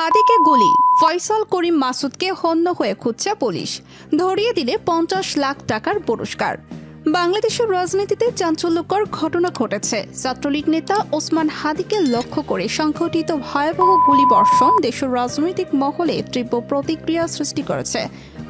হাদিকে গুলি, ফয়সল করিম মাসুদকে হন্য হয়ে খুঁজছে পুলিশ। ধরিয়ে দিলে পঞ্চাশ লাখ টাকার পুরস্কার। বাংলাদেশের রাজনীতিতে চাঞ্চল্যকর ঘটনা ঘটেছে। ছাত্রলীগ নেতা ওসমান হাদিকে লক্ষ্য করে সংঘটিত ভয়াবহ গুলিবর্ষণ দেশের রাজনৈতিক মহলে তীব্র প্রতিক্রিয়া সৃষ্টি করেছে।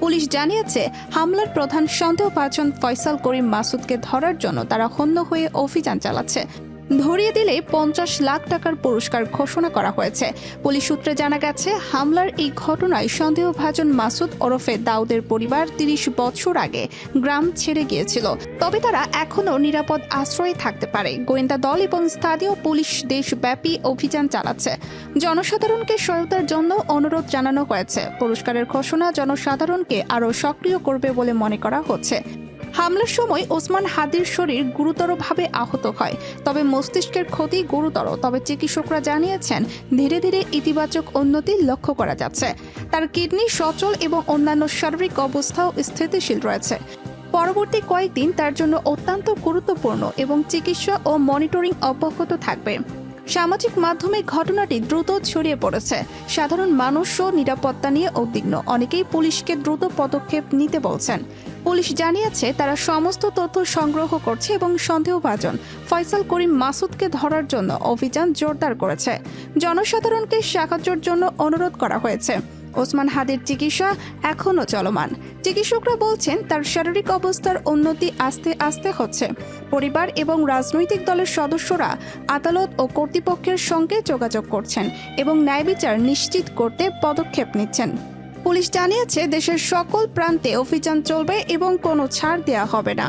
পুলিশ জানিয়েছে, হামলার প্রধান সন্দেহ সন্দেহভাজন ফয়সাল করিম মাসুদকে ধরার জন্য তারা হন্য হয়ে অভিযান চালাচ্ছে। ধরিয়ে দিলে পঞ্চাশ লাখ টাকার পুরস্কার ঘোষণা করা হয়েছে। পুলিশ সূত্রে জানা গেছে, হামলার এই ঘটনায় সন্দেহভাজন মাসুদ ওরফে দাউদের পরিবার তিরিশ বছর আগে গ্রাম ছেড়ে গিয়েছিল। তবে তারা এখনও নিরাপদ আশ্রয়ে থাকতে পারে। গোয়েন্দা দল এবং স্থানীয় পুলিশ দেশব্যাপী অভিযান চালাচ্ছে। জনসাধারণকে সহায়তার জন্য অনুরোধ জানানো হয়েছে। পুরস্কারের ঘোষণা জনসাধারণকে আরও সক্রিয় করবে বলে মনে করা হচ্ছে। হামলার সময় ওসমান হাদির শরীর গুরুতরভাবে আহত হয়। তবে মস্তিষ্কের ক্ষতি গুরুতর। তবে চিকিৎসকরা জানিয়েছেন, ধীরে ধীরে ইতিবাচক উন্নতি লক্ষ্য করা যাচ্ছে। তার কিডনি সচল এবং অন্যান্য শারীরিক অবস্থাও স্থিতিশীল রয়েছে। পরবর্তী কয়েকদিন তার জন্য অত্যন্ত গুরুত্বপূর্ণ এবং চিকিৎসা ও মনিটরিং অব্যাহত থাকবে। সামাজিক মাধ্যমে ঘটনাটি দ্রুত ছড়িয়ে পড়েছে। সাধারণ মানুষও নিরাপত্তা নিয়ে উদ্বিগ্ন। অনেকেই পুলিশকে দ্রুত পদক্ষেপ নিতে বলছেন। পুলিশ জানিয়েছে, তারা সমস্ত তথ্য সংগ্রহ করছে এবং সন্দেহভাজন ফয়সাল করিম মাসুদকে ধরার জন্য অভিযান জোরদার করেছে। জনসাধারণকে সাহায্যের জন্য অনুরোধ করা হয়েছে। ওসমান হাদির চিকিৎসা এখনও চলমান। চিকিৎসকরা বলছেন, তার শারীরিক অবস্থার উন্নতি আস্তে আস্তে হচ্ছে। পরিবার এবং রাজনৈতিক দলের সদস্যরা আদালত ও কর্তৃপক্ষের সঙ্গে যোগাযোগ করছেন এবং ন্যায় বিচার নিশ্চিত করতে পদক্ষেপ নিচ্ছেন। পুলিশ জানিয়েছে, দেশের সকল প্রান্তে অভিযান চলবে এবং কোনো ছাড় দেওয়া হবে না।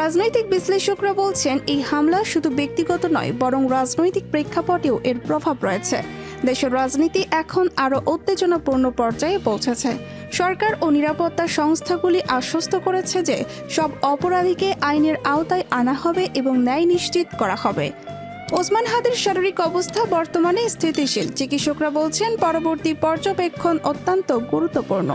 রাজনৈতিক বিশ্লেষকরা বলছেন, এই হামলা শুধু ব্যক্তিগত নয়, বরং রাজনৈতিক প্রেক্ষাপটেও এর প্রভাব রয়েছে। দেশের রাজনীতি এখন আরও উত্তেজনাপূর্ণ পর্যায়ে পৌঁছেছে। সরকার ও নিরাপত্তা সংস্থাগুলি আশ্বস্ত করেছে যে, সব অপরাধীকে আইনের আওতায় আনা হবে এবং ন্যায় নিশ্চিত করা হবে। ওসমান হাদির শারীরিক অবস্থা বর্তমানে স্থিতিশীল। চিকিৎসকরা বলছেন, পরবর্তী পর্যবেক্ষণ অত্যন্ত গুরুত্বপূর্ণ।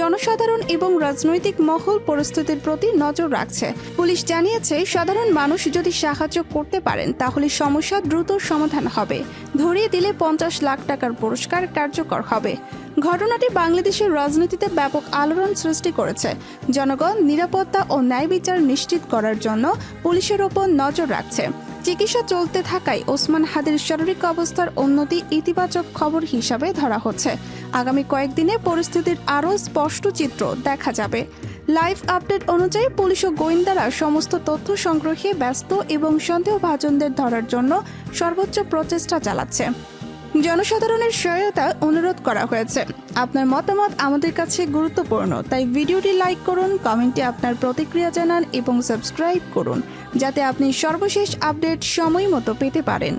জনসাধারণ এবং রাজনৈতিক মহল পরিস্থিতির প্রতি নজর রাখছে। পুলিশ জানিয়েছে, সাধারণ মানুষ যদি সাহায্য করতে পারেন, তাহলে সমস্যা দ্রুত সমাধান হবে। ধরিয়ে দিলে পঞ্চাশ লাখ টাকার পুরস্কার কার্যকর হবে। ঘটনাটি বাংলাদেশের রাজনীতিতে ব্যাপক আলোড়ন সৃষ্টি করেছে। জনগণ নিরাপত্তা ও ন্যায় বিচার নিশ্চিত করার জন্য পুলিশের ওপর নজর রাখছে। চিকিৎসা চলতে থাকায় ওসমান হাদির শারীরিক অবস্থার উন্নতি ইতিবাচক খবর হিসাবে ধরা হচ্ছে। আগামী কয়েকদিনে পরিস্থিতির আরও স্পষ্ট চিত্র দেখা যাবে। লাইভ আপডেট অনুযায়ী পুলিশ ও গোয়েন্দারা সমস্ত তথ্য সংগ্রহে ব্যস্ত এবং সন্দেহভাজনদের ধরার জন্য সর্বোচ্চ প্রচেষ্টা চালাচ্ছে। জনসাধারণের সহায়তা অনুরোধ করা হয়েছে। আপনার মতামত আমাদের কাছে গুরুত্বপূর্ণ, তাই ভিডিওটি লাইক করুন, কমেন্টে আপনার প্রতিক্রিয়া জানান এবং সাবস্ক্রাইব করুন, যাতে আপনি সর্বশেষ আপডেট সময় মতো পেতে পারেন।